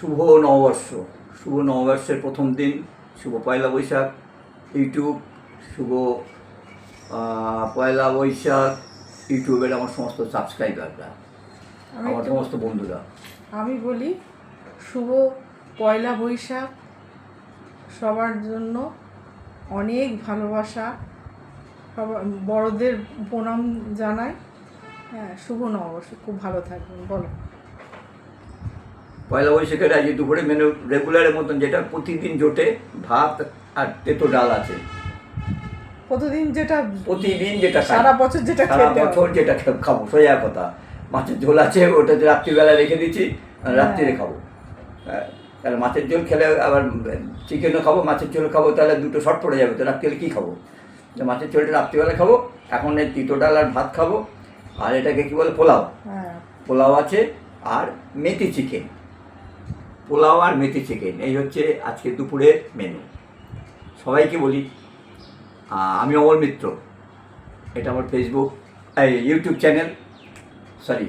শুভ নববর্ষ। শুভ নববর্ষের প্রথম দিন শুভ পয়লা বৈশাখ ইউটিউব শুভ পয়লা বৈশাখ ইউটিউবের আমার সমস্ত সাবস্ক্রাইবাররা আমি আমার সমস্ত বন্ধুরা। আমি বলি শুভ পয়লা বৈশাখ সবার জন্য অনেক ভালোবাসা সবার বড়দের প্রণাম জানাই। হ্যাঁ শুভ নববর্ষ খুব ভালো থাকবেন বলো। পয়লা বৈশাখের আজ দুপুরে মেনু রেগুলারের মতন যেটা প্রতিদিন জোটে ভাত আর তেতো ডাল আছে। প্রতিদিন যেটা প্রতিদিন যেটা সারা বছর যেটা সারা বছর যেটা খাব সোজা কথা। মাছের ঝোল আছে ওটা যে রাত্রিবেলা রেখে দিচ্ছি রাত্রিরে খাব। হ্যাঁ, তাহলে মাছের ঝোল খেলে আবার চিকেনও খাব মাছের ঝোল খাব তাহলে দুটো শর্ট পড়ে যাবে তো রাত্রিবেলা কী খাব? যে মাছের ঝোলটা রাত্রিবেলা খাব এখন এই তিতো ডাল আর ভাত খাব আর এটাকে কী বলে পোলাও। হ্যাঁ। পোলাও আছে আর মেথি চিকেন। পোলাও আর মেথি চিকেন এই হচ্ছে আজকে দুপুরের মেনু সবাইকে বলি আমি অমর মিত্র, এটা আমার ফেসবুক এই ইউটিউব চ্যানেল সরি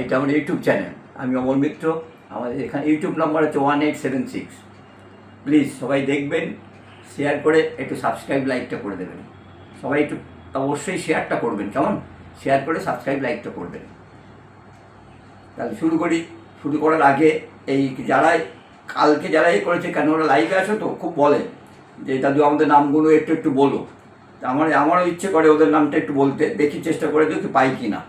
এটা আমার ইউটিউব চ্যানেল আমি অমর মিত্র, আমাদের এখানে ইউটিউব নাম্বার হচ্ছে one eight seven six please সবাই দেখবেন শেয়ার করে একটু সাবস্ক্রাইব লাইকটা করে দেবেন। সবাই একটু অবশ্যই শেয়ারটা করবেন, কেমন? শেয়ার করে সাবস্ক্রাইব লাইকটা করবেন। তাহলে শুরু করি। শুরু করার আগে এই যারা কালকে যারা এই করেছে, কেন ওরা লাইভে আসো তো? খুব বলে যে, দাদু, আমাদের নামগুলো একটু একটু বলো। আমার, আমারও ইচ্ছে করে ওদের নামটা একটু বলতে, দেখি চেষ্টা করে দেখি পাই কি না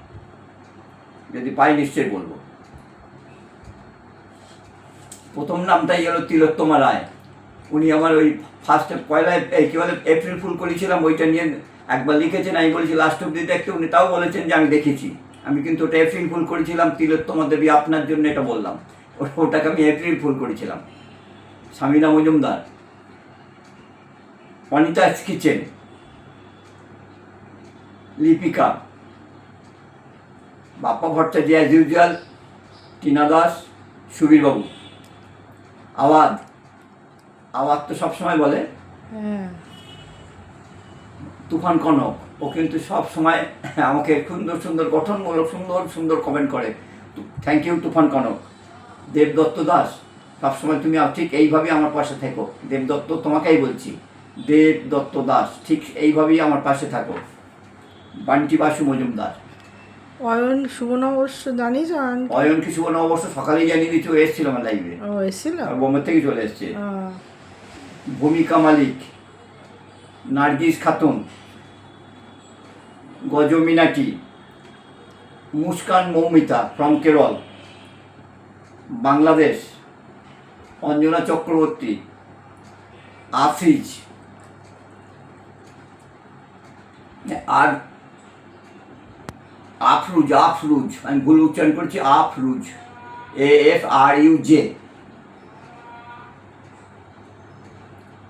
যদি পাই, নিশ্চয়ই বলব। প্রথম নামটাই গেল তিলোত্তমা রায়। উনি আমার ওই ফার্স্ট পয়লা এই কী বলে, এপ্রিল ফুল করেছিলাম, ওইটা নিয়ে একবার লিখেছেন, আমি বলেছি লাস্ট অব্দি দেখতে। উনি তাও বলেছেন যে, আমি দেখেছি। আমি কিন্তু ওটা এপ্রিল ফুল করেছিলাম, তিলোত্তমা দেবী আপনার জন্য এটা বললাম। ওটাকে আমি এপ্রিল ফুল করেছিলাম। Swamina Majumdar Anita's kitchen Lipika Bappa Bhattacharya as usual Tina Das সুবীরবাবু আওয়াজ আওয়াজ তো সবসময় বলে। হ্যাঁ। তুফান কনক ও কিন্তু সব সময় আমাকে সুন্দর সুন্দর গঠনমূলক সুন্দর সুন্দর কমেন্ট করে। Thank you Tufan Kanak. Debdutta Das সবসময় তুমি ঠিক এইভাবেই আমার পাশে থেকো। দেবদত্ত তোমাকেই বলছি দেবদত্ত দাস ঠিক এইভাবেই আমার পাশে থাকো। বান্টি বাসু মজুমদার। অয়ন শুভ নববর্ষ জানিস অয়ন অয়ন কি সুবর্ণ অবশ্য সকালেই জানিয়ে দিচ্ছি এসেছিল আমার লাইভে ও এসেছিল? বোম্বে থেকে চলে এসছে। ভূমিকা মালিক নার্গিস খাতুন গজ মিনাটি মুস্কান মৌমিতা ফ্রম কেরল। বাংলাদেশ, অঞ্জনা চক্রবর্তী, আফিজ আর আফরুজ আফরুজ, আমি ভুল উচ্চারণ করছি, Afroz, A F R U J.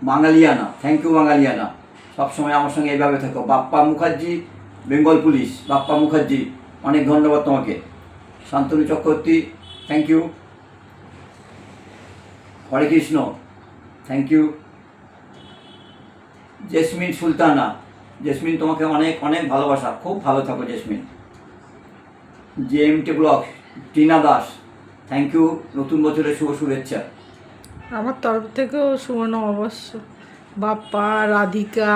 Bangaliyana thank you Bangaliyana. সবসময় আমার সঙ্গে এইভাবে থাকো। বাপ্পা মুখার্জি, বেঙ্গল পুলিশ। বাপ্পা মুখার্জি, অনেক ধন্যবাদ তোমাকে। Shantanu Chakraborty thank you Hare Krishna thank you Jasmine Sultana Jasmine তোমাকে অনেক অনেক ভালোবাসা। খুব ভালো থাকো Jasmine. J M T block Tina Das thank you নতুন বছরের শুভ শুভেচ্ছা। আমার তরফ থেকেও সুবর্ণ অবশ্য বাপ্পা রাধিকা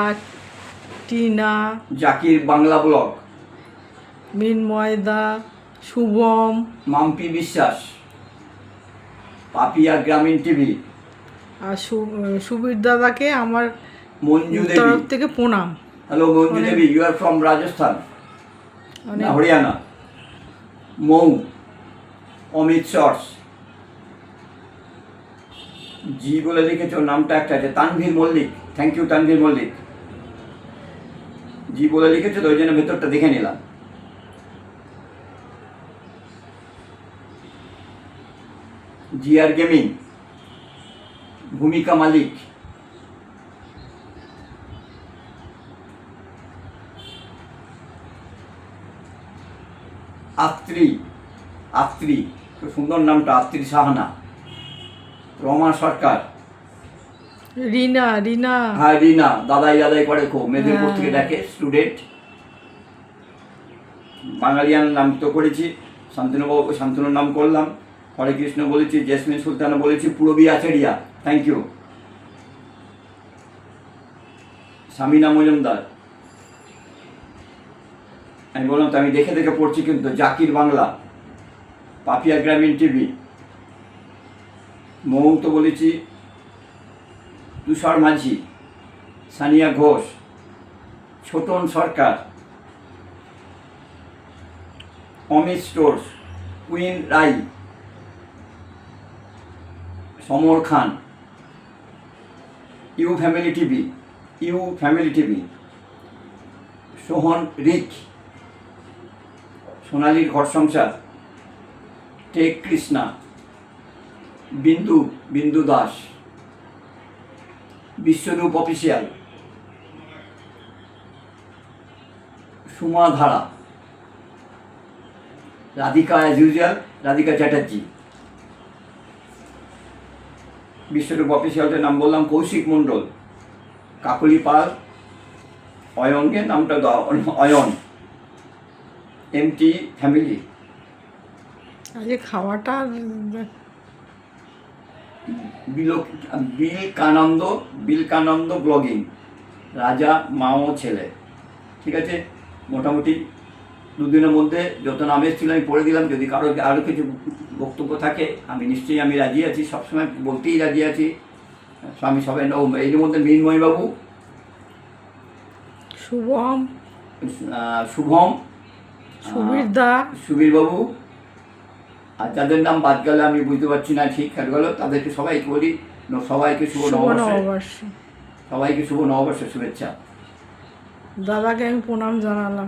টিনা। জাকির বাংলা ব্লগ মিনময়দা শুভম। মাম্পি বিশ্বাস। পাপিয়া গ্রামীণ টিভি। আর সুবীর দাদাকে আমার মঞ্জু তরফ দেবী। থেকে প্রণাম। Hello Manju Devi you are from Rajasthan Haryana. Mou Amit shorts ji বলে লিখেছো নামটা একটা আছে Tanvir Mallick. Thank you Tanvir Mallick. জি বলে লিখেছো তো ওই জন্য ভেতরটা দেখে নিলাম। জি আর গেমিং ভূমিকা মালিক। আত্রি আত্রি খুব সুন্দর নামটা আত্রি সাহানা। রমা সরকার। রিনা রিনা। হ্যাঁ রিনা দাদাই দাদাই করে খুব। মেদিনীপুর হ্যাঁ। থেকে ডাকে স্টুডেন্ট বাঙালিয়ান নাম তো করেছি। শান্তনুবাবু শান্তনুর নাম করলাম। হরে কৃষ্ণ বলেছি, জেসমিন সুলতানা বলেছি, Purabi Acharia. Thank you Samina Majumdar. আমি বললাম তো আমি দেখে দেখে পড়ছি কিন্তু জাকির বাংলা, পাপিয়া গ্রামীণ টিভি। মৌ তো বলেছি, Tushar Majhi, Saniya Ghosh, Chhotan Sarkar, Amit stores, queen Rai Samar Khan. You family TV, you family TV. Sohan Rick. সোনালির ঘর সংসার। Tech Krishna. Bindu Bindu Das. Biswarup official. Suma Dhara. Radhika as usual Radhika Chatterjee. Biswarup অফিসিয়ালটার নাম বললাম কৌশিক মণ্ডল কাকলি পাল অয়নকে নামটা দাও Ayan MT family আজকে খাওয়াটা বিলোক বিলকানন্দ বিলকানন্দ blogging রাজা মা ছেলে। ঠিক আছে? মোটামুটি দুদিনের মধ্যে যত নাম এসেছিল আমি পড়ে দিলাম। যদি কারও আরও কিছু বক্তব্য থাকে আমি নিশ্চয়ই আমি রাজি আছি সবসময় বলতেই রাজি আছি। স্বামী সবাই ও এর মধ্যে মৃন্ময়বাবু শুভম। শুভম। সুবীর দা। সুবীরবাবু আর যাদের নাম বাদ গেলে আমি বুঝতে পারছি না ঠিক হয়ে গেল। তাদেরকে সবাইকে বলি সবাইকে শুভ শুভ নববর্ষ। সবাইকে শুভ নববর্ষের শুভেচ্ছা। দাদাকে আমি প্রণাম জানালাম।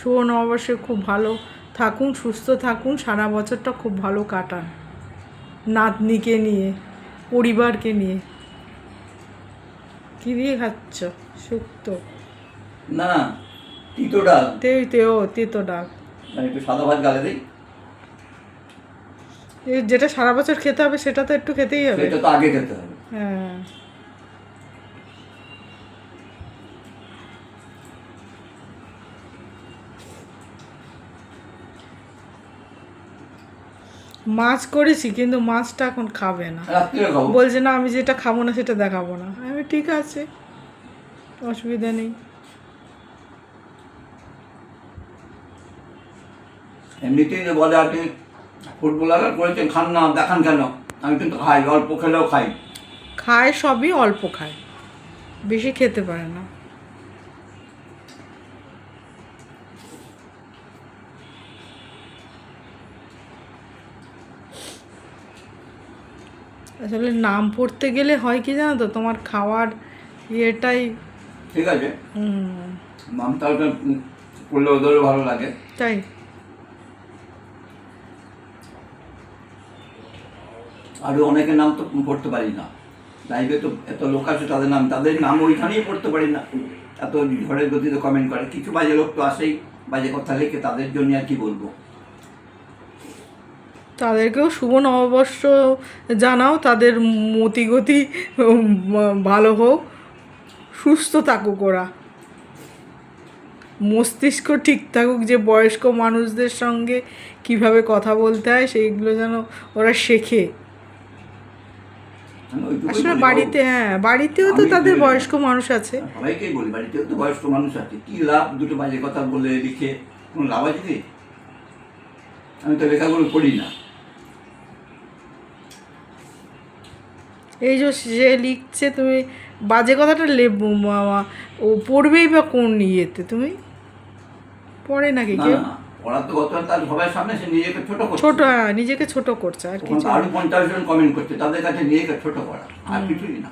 শুভ নববর্ষে খুব ভালো থাকুন সুস্থ থাকুন সারা বছরটা খুব ভালো কাটান। নাতনিকে নিয়ে পরিবারকে নিয়ে। কি দিয়ে খাচ্ছ? শুক্তো। না তিতো ডাল। তেই তেও তেতো ডাল। একটু সাদা ভাত গালে দিই। এই যেটা সারা বছর খেতে হবে সেটা তো একটু খেতেই হবে। সেটা তো আগে খেতে হবে। হ্যাঁ। মাছ করেছি কিন্তু মাছটা এখন খাবে না। বলছে না আমি যেটা খাব না সেটা দেখাবো না। আমি ঠিক আছে অসুবিধা নেই। এমনিতেই যে বলে ফুটবলাররা করেছেন খান না দেখান কেন? আমি কিন্তু খাই অল্প খেলেও খাই। খায় সবই অল্প খায়। বেশি খেতে পারে না। আসলে নাম পড়তে গেলে হয় কি জানো তো তোমার খাওয়ার ইয়েটাই। ঠিক আছে। হুম, নামটা ওটা করলে ওদেরও ভালো লাগে। তাই। আরও অনেকের নাম তো পড়তে পারি না। লাইভে তো এত লোক আছে তাদের নাম তাদের নাম ওইখানেই পড়তে পারি না। এত ঝড়ের গতিতে কমেন্ট করে। কিছু বাজে লোক তো আসেই বাজে কথা লিখে তাদের জন্য আর কি বলব। তাদেরকেও শুভ নববর্ষ জানাও তাদের মতিগতি ভালো হোক সুস্থ থাকুক ওরা। মস্তিষ্ক ঠিক থাকুক যে বয়স্ক মানুষদের সঙ্গে কীভাবে কথা বলতে হয় সেইগুলো যেন ওরা শেখে। আসলে বাড়িতে হ্যাঁ বাড়িতেও তো তাদের বয়স্ক মানুষ আছে। সবাইকেই বলি বাড়িতেও তো বয়স্ক মানুষ আছে কি লাভ দুটো বাজে কথা বলে লিখে কোনো লাভ আছে কি? আমি তো লেখাগুলো পড়ি না। এই যে সে লিখছে তুমি বাজে কথাটা লে- মা- ও পড়বেই বা কোন ইয়েতে তুমি? পড়ে নাকি কেউ? ছোট হ্যাঁ, নিজেকে ছোট করছে আর কিছু আরও পঞ্চাশ জন কমেন্ট করছে তাদের কাছে নিজেকে ছোট করা আর কিছুই না।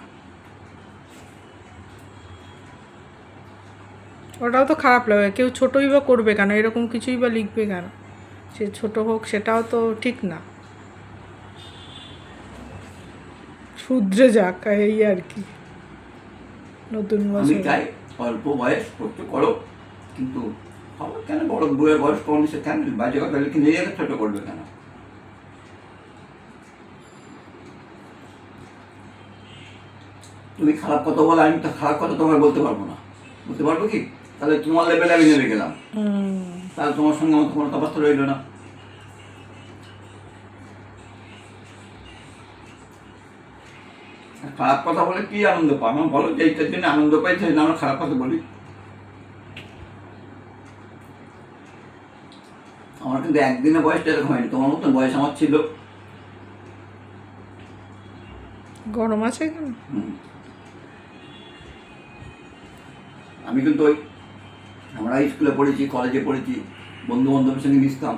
ওটাও তো খারাপ লাগে কেউ ছোটই বা করবে কেন? এরকম কিছুই বা লিখবে কেন? সে ছোট হোক সেটাও তো ঠিক না। শুধরে যাক এই আর কি। নতুন বছর। চাই অল্প বয়স করতে করো কিন্তু খবর কেন বড় বউয়ের বয়স কম সে কেন বাজে কথা লিখে নিজেকে ছোট করবে কেন? তুমি খারাপ কথা বলে আমি তো খারাপ কথা তোমার বলতে পারব না। বলতে পারব কি? তাহলে তোমার লেভেলে আমি নেমে গেলাম। তাহলে তোমার সঙ্গে আমার কোনো তফাৎ রইল না। খারাপ কথা বলে কি আনন্দ পাও আমার বলো যে এইটার জন্য আনন্দ পাই সেই আমরা খারাপ কথা বলি। আমার কিন্তু একদিনে বয়সটা এরকম হয়নি তোমার মতন বয়স আমার ছিল। গরম আছে হুম। আমি কিন্তু ওই আমরা স্কুলে পড়েছি কলেজে পড়েছি বন্ধু বান্ধবের সঙ্গে মিশতাম।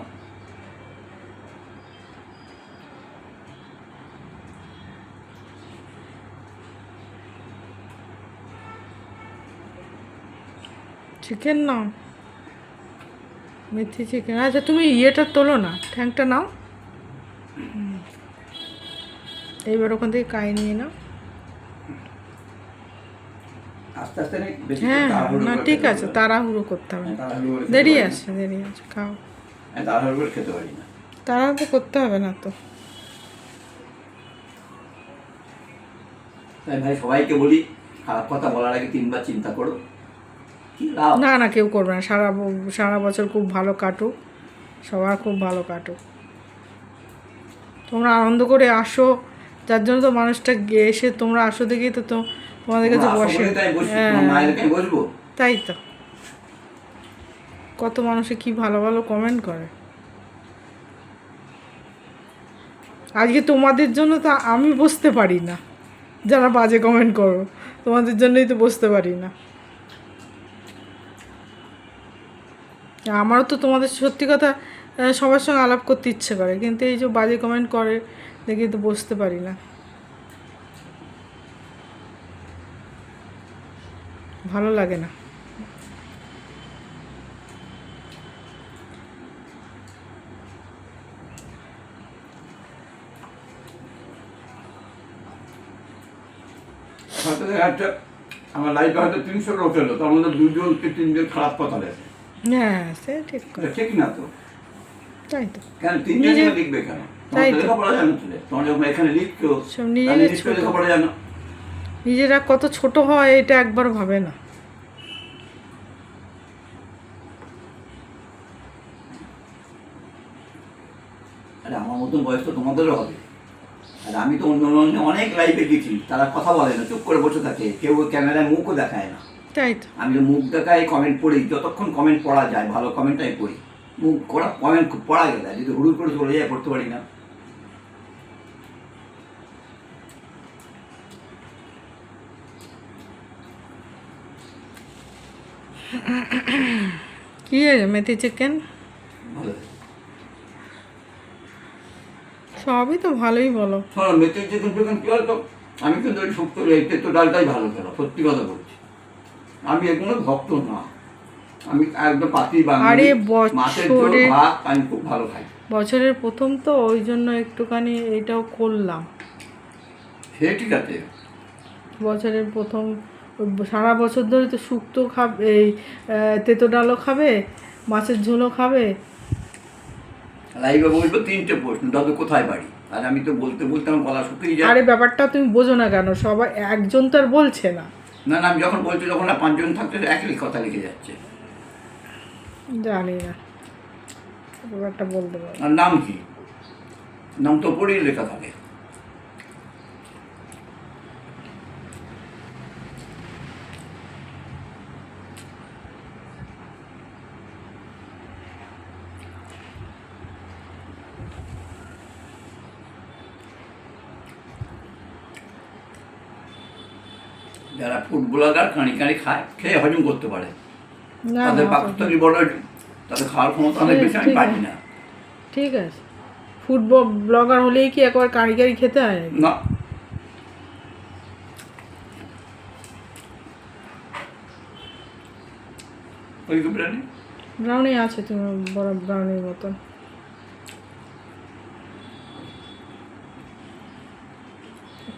চিকেন নাও মেথি চিকেন আচ্ছা তুমি ইয়েটা তোলো না। ঠ্যাংটা নাও। এইবার ওখান থেকে কাই নিয়ে নাও। আস্তে আস্তে নে, হ্যাঁ না ঠিক আছে তাড়াহুড়ো করতে হবে। খেতে দেরি আছে দেরি আছে খাও। আমি তাড়াহুড়ো করতে হবে না তো। তাই ভাই সবাইকে বলি খারাপ কথা বলার আগে তিনবার চিন্তা করো। না না কেউ করবে না। সারা সারা বছর খুব ভালো কাটুক। সবার খুব ভালো কাটুক। তোমরা আনন্দ করে আসো। যার জন্য তো মানুষটা এসে তোমরা আসো দেখেই তো তো তোমাদের কাছে বসে। হ্যাঁ। তাই তো। কত মানুষে কি ভালো ভালো কমেন্ট করে? আজকে তোমাদের জন্য তো আমি বসতে পারি না। যারা বাজে কমেন্ট করো তোমাদের জন্যই তো বসতে পারি না। আমারও তো তোমাদের সত্যি কথা সবার সঙ্গে আলাপ করতে ইচ্ছে করে, কিন্তু এই যে বাজে কমেন্ট করে, দেখে তো বসতে পারি না। ভালো লাগে না। আমার লাইফে হয়তো তিনশো লোক এলো, তার মধ্যে দুজন কি তিনজন খারাপ কথা লেখে হ্যাঁ সে ঠিক কথা। ঠিক না তো। তাই তো। কেন তিনজন নিজে- লিখবে কেন? তাই তো। লেখাপড়া জানো ছেলে তোমার যখন এখানে লিখছো সব নিজেদের তাহলে নিশ্চয়ই ছোট। লেখাপড়া জানো। নিজেরা কত ছোট হয় এটা একবার ভাবে না। আরে আমার মতন বয়স তো তোমাদেরও হবে। আর আমি তো অন্য অন্য অনেক লাইভে গেছি তারা কথা বলে না চুপ করে বসে থাকে। কেউ ক্যামেরায় মুখও দেখায় না। তাই তো। আমি মুখ দেখাই কমেন্ট পড়ি যতক্ষণ কমেন্ট পড়া যায় ভালো কমেন্ট আমি পড়ি। মুখ করা কমেন্ট পড়া গেলে যদি হুড়ুর করে চলে যায় পড়তে পারি না। কি মেথি চিকেন ভালো। সবই তো ভালোই বলো। শোনো মেথির চিকেন কি হতো আমি কিন্তু ওই শুক্তো এই তেতো ডালটাই ভালো খেলো সত্যি কথা বলছি। আমি এগুলো ভক্ত না। আমি একদম পাতি আরে বাঙালি মাছের ঝোল ভাত আমি খুব ভালো খাই। বছরের প্রথম তো ওই জন্য একটুখানি এটাও করলাম। সে ঠিক আছে। বছরের প্রথম সারা বছর ধরে তো শুক্তো খাবে এই তেতো ডালও খাবে মাছের ঝোলও খাবে। লাইভে বলব তিনটে প্রশ্ন দাদু কোথায় বাড়ি? আর আমি তো বলতে বলতে আমার গলা শুকিয়ে যায়। আরে ব্যাপারটা তুমি বোঝো না কেন সবাই একজন তো আর বলছে না। না না আমি যখন বলছি তখন না পাঁচজন থাকতে একই কথা লিখে যাচ্ছে। জানি না। ব্যাপারটা বলতে পারব। আর নাম কি? নাম তো পড়েই লেখা থাকে। যারা ফুড ব্লগার কাঁড়ি কাঁড়ি খায় খেয়ে হজম করতে পারে। তাদের পাকস্থলী বড় তাদের খাওয়ার ক্ষমতা অনেক বেশি আমি পারি না। ঠিক আছে। ফুড ব্লগার হলেই কি একবার কাঁড়ি কাঁড়ি খেতে হয়? না। ওই বিরিয়ানি ব্রাউনি আছে তুমি বড় ব্রাউনির মতন।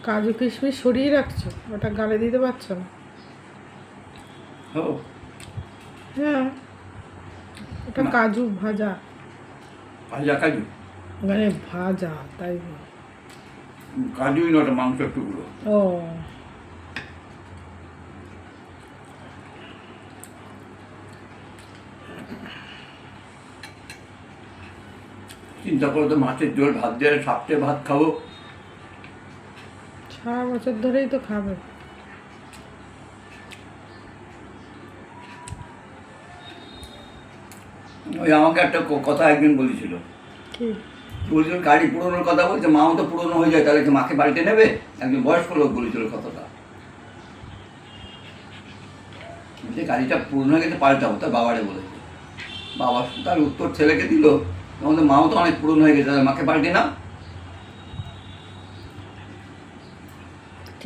কাজু কিশমিশ সরিয়ে রাখছো? ওটা গালে দিতে পারছ না? হ্যাঁ। ওটা কাজু ভাজা। ভাজা কাজু? মানে ভাজা তাই। কাজুই নটা মাংসের টুকরো ও। চিন্তা করো তো মাছের ঝোল ভাত দিয়ে সাপটে ভাত খাব। সারা বছর ধরেই তো খাবে। ওই আমাকে একটা কথা একদিন বলেছিল। বলছিল গাড়ি পুরোনোর কথা বলছে মাও তো পুরনো হয়ে যায় তাহলে কি মাকে পাল্টে নেবে? একজন বয়স্ক লোক বলেছিল কথাটা। যে গাড়িটা পুরনো হয়ে গেছে পাল্টাবো তার বাবারে বলেছে। বাবা তার উত্তর ছেলেকে দিল আমাদের মাও তো অনেক পুরনো হয়ে গেছে তাহলে মাকে পাল্টে না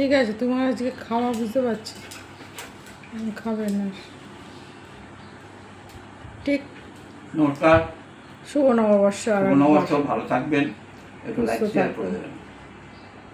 ঠিক আছে তোমার আজকে খাওয়া বুঝতে পারছি। খাবে না। ঠিক। নমস্কার। শুভ নববর্ষ শুভ নববর্ষ ভালো থাকবেন। একটু লাইক শেয়ার করে দেবেন।